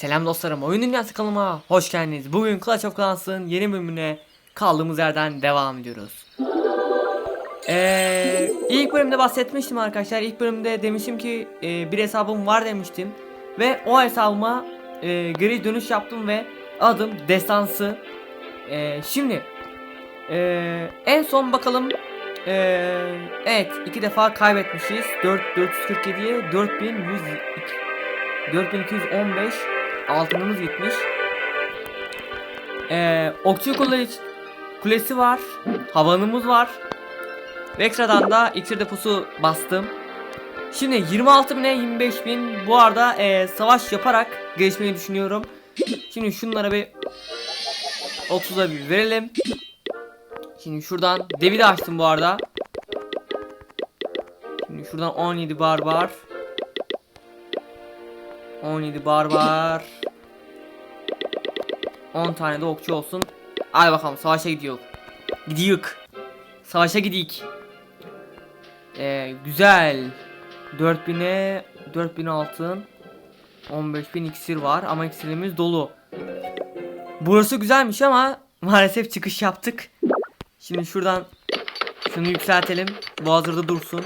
Selam dostlarım, Oyun Dünyası kanalıma hoş geldiniz. Bugün Clash of Clans'ın yeni bölümüne kaldığımız yerden devam ediyoruz. Ee, ilk bölümde bahsetmiştim arkadaşlar. İlk bölümde demiştim ki e, bir hesabım var demiştim. Ve o hesabıma e, geri dönüş yaptım ve adım Destansı. E, şimdi e, en son bakalım. E, evet iki defa kaybetmişiz. 4 447'ye 4100 4215 altınımız gitmiş. Ee, Okçu Kule kulesi var. Havanımız var. Ve ekstradan da iksir deposu bastım. Şimdi 26.000'e 25.000 bu arada ee, savaş yaparak gelişmeyi düşünüyorum. Şimdi şunlara bir 30'a bir verelim. Şimdi şuradan devi de açtım bu arada. Şimdi şuradan 17 barbar. 17 barbar. 10 tane de okçu olsun. Hadi bakalım savaşa gidiyor. Gidiyor. Savaşa gidik. Ee, güzel. 4000'e 4000 altın. 15000 iksir var ama iksirimiz dolu. Burası güzelmiş ama maalesef çıkış yaptık. Şimdi şuradan şunu yükseltelim. Bu hazırda dursun.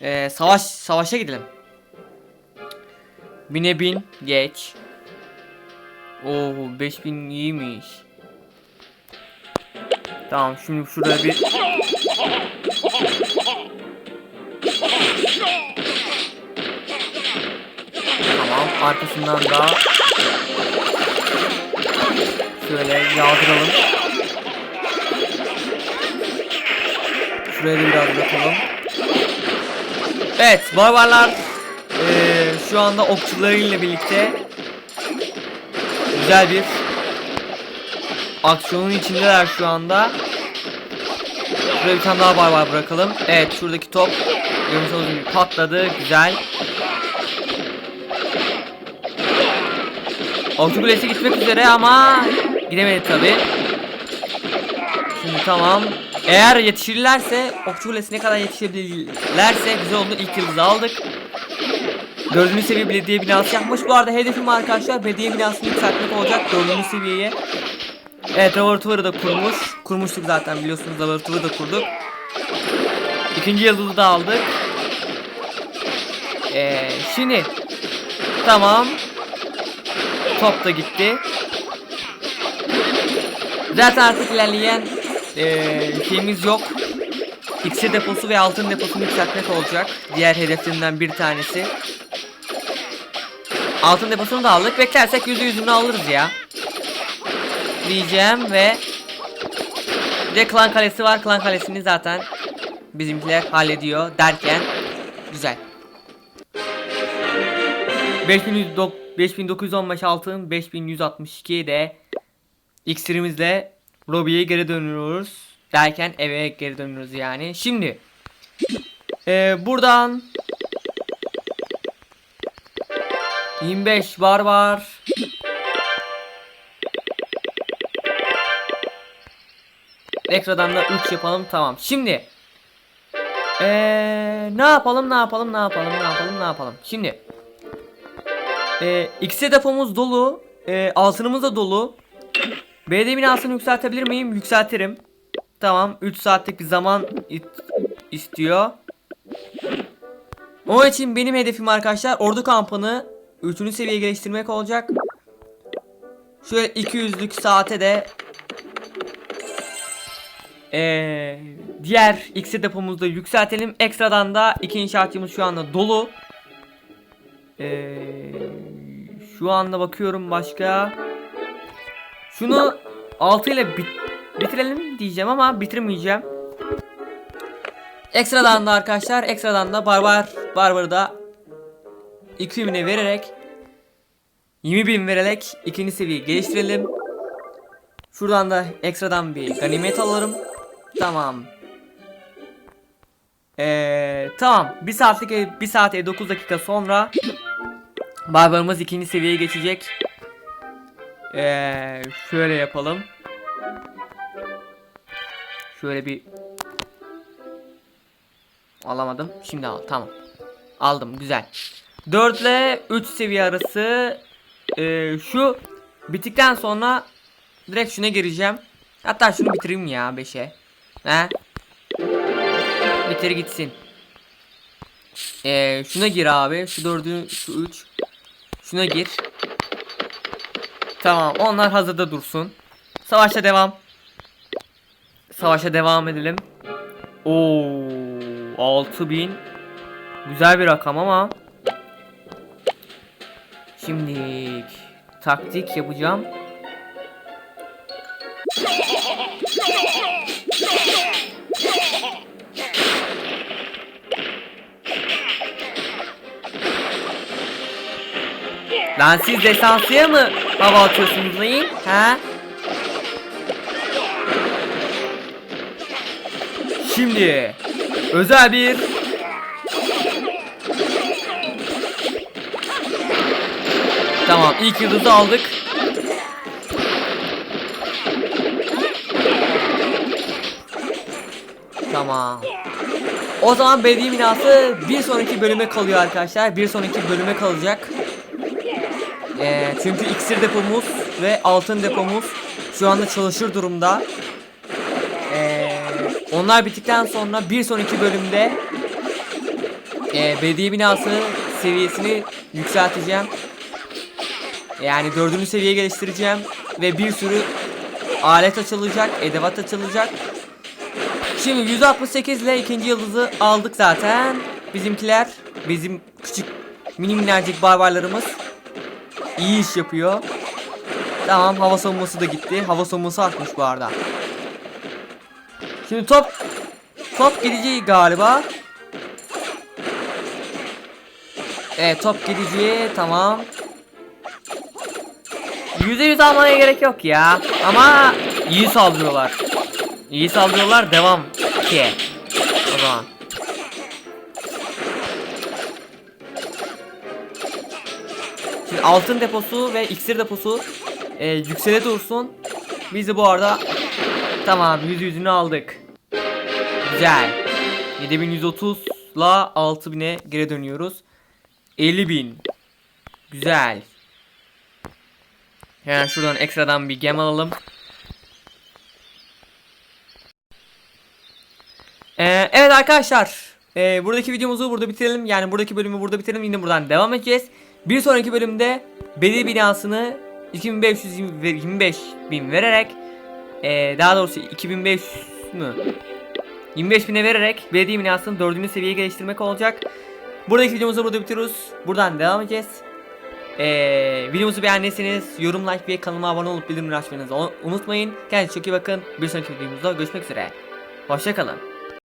Ee, savaş savaşa gidelim. Bine bin geç. Oo 5000 iyiymiş. Tamam şimdi şuraya bir Tamam arkasından da şöyle yağdıralım. Şuraya da biraz bakalım. Evet barbarlar ee, şu anda okçularıyla birlikte güzel bir aksiyonun içindeler şu anda. Şuraya bir tane daha barbar bırakalım. Evet şuradaki top görmüş olduğunuz gibi patladı. Güzel. Okçu kulesi gitmek üzere ama gidemedi tabi. Şimdi tamam. Eğer yetişirlerse okçu kulesine kadar yetişebilirlerse güzel oldu. İlk yıldızı aldık. Dördüncü seviye belediye binası yapmış. Bu arada hedefim arkadaşlar belediye binasını yükseltmek olacak dördüncü seviyeye. Evet laboratuvarı da kurmuş. Kurmuştuk zaten biliyorsunuz laboratuvarı da kurduk. İkinci yıldızı da aldık. Ee, şimdi tamam. Top da gitti. Zaten artık ilerleyen ee, şeyimiz yok. İksir deposu ve altın deposunu yükseltmek olacak. Diğer hedeflerimden bir tanesi. Altın deposunu da aldık. Beklersek yüzü yüzünü alırız ya. Diyeceğim ve bir de klan kalesi var. Klan kalesini zaten bizimkiler hallediyor derken güzel. 5100 5915 altın 5162 de iksirimizle lobiye geri dönüyoruz derken eve geri dönüyoruz yani. Şimdi ee, buradan 25 var var. Ekstradan da 3 yapalım tamam. Şimdi ee, ne yapalım ne yapalım ne yapalım ne yapalım ne yapalım. Şimdi ee, X'e depomuz dolu. Ee, altınımız da dolu. BD binasını yükseltebilir miyim? Yükseltirim. Tamam 3 saatlik bir zaman istiyor. Onun için benim hedefim arkadaşlar ordu kampını 3. seviye geliştirmek olacak. Şöyle 200'lük saate de ee, diğer X'e depomuzu da yükseltelim. Ekstradan da iki inşaatçımız şu anda dolu. Ee, şu anda bakıyorum başka. Şunu 6 ile bit bitirelim diyeceğim ama bitirmeyeceğim. Ekstradan da arkadaşlar ekstradan da barbar barbarı da 2000'e vererek 20.000 vererek ikinci seviye geliştirelim. Şuradan da ekstradan bir ganimet alırım. Tamam. Ee, tamam. Bir saatlik bir saat 9 dakika sonra barbarımız ikinci seviyeye geçecek. Ee, şöyle yapalım. Şöyle bir alamadım. Şimdi al. Tamam. Aldım. Güzel. 4 ile 3 seviye arası Ee, şu bittikten sonra direkt şuna gireceğim. Hatta şunu bitireyim ya 5'e. He? Bitir gitsin. Ee, şuna gir abi. Şu dördü, şu üç. Şuna gir. Tamam, onlar hazırda dursun. Savaşa devam. Savaşa devam edelim. Oo, 6000. Güzel bir rakam ama. Şimdi taktik yapacağım. Lan siz desansıya mı hava atıyorsunuz lan? He? Şimdi özel bir Tamam ilk yıldızı aldık. Tamam. O zaman belediye binası bir sonraki bölüme kalıyor arkadaşlar. Bir sonraki bölüme kalacak. Ee, çünkü iksir depomuz ve altın depomuz şu anda çalışır durumda. Ee, onlar bittikten sonra bir sonraki bölümde e, belediye binası seviyesini yükselteceğim. Yani dördüncü seviye geliştireceğim ve bir sürü alet açılacak, edevat açılacak. Şimdi 168 ile ikinci yıldızı aldık zaten. Bizimkiler, bizim küçük mini minnacık barbarlarımız iyi iş yapıyor. Tamam hava savunması da gitti. Hava savunması artmış bu arada. Şimdi top top gideceği galiba. Evet top gideceği tamam. %100 almaya gerek yok ya. Ama iyi saldırıyorlar. İyi saldırıyorlar devam ki. O zaman. Şimdi altın deposu ve iksir deposu e, yüksele dursun. Biz de bu arada tamam yüz yüzünü aldık. Güzel. 7130 la 6000'e geri dönüyoruz. 50.000. Güzel. Hemen şuradan ekstradan bir gem alalım. Ee, evet arkadaşlar. ee, buradaki videomuzu burada bitirelim. Yani buradaki bölümü burada bitirelim. Yine buradan devam edeceğiz. Bir sonraki bölümde belediye binasını 2525 bin vererek ee, daha doğrusu 2500 mü? 25 bine vererek belediye binasını 4. seviyeye geliştirmek olacak. Buradaki videomuzu burada bitiriyoruz. Buradan devam edeceğiz. Ee, videomuzu beğendiyseniz yorum like ve kanalıma abone olup bildirimleri açmanızı unutmayın. Kendinize çok iyi bakın. Bir sonraki videomuzda görüşmek üzere. Hoşçakalın.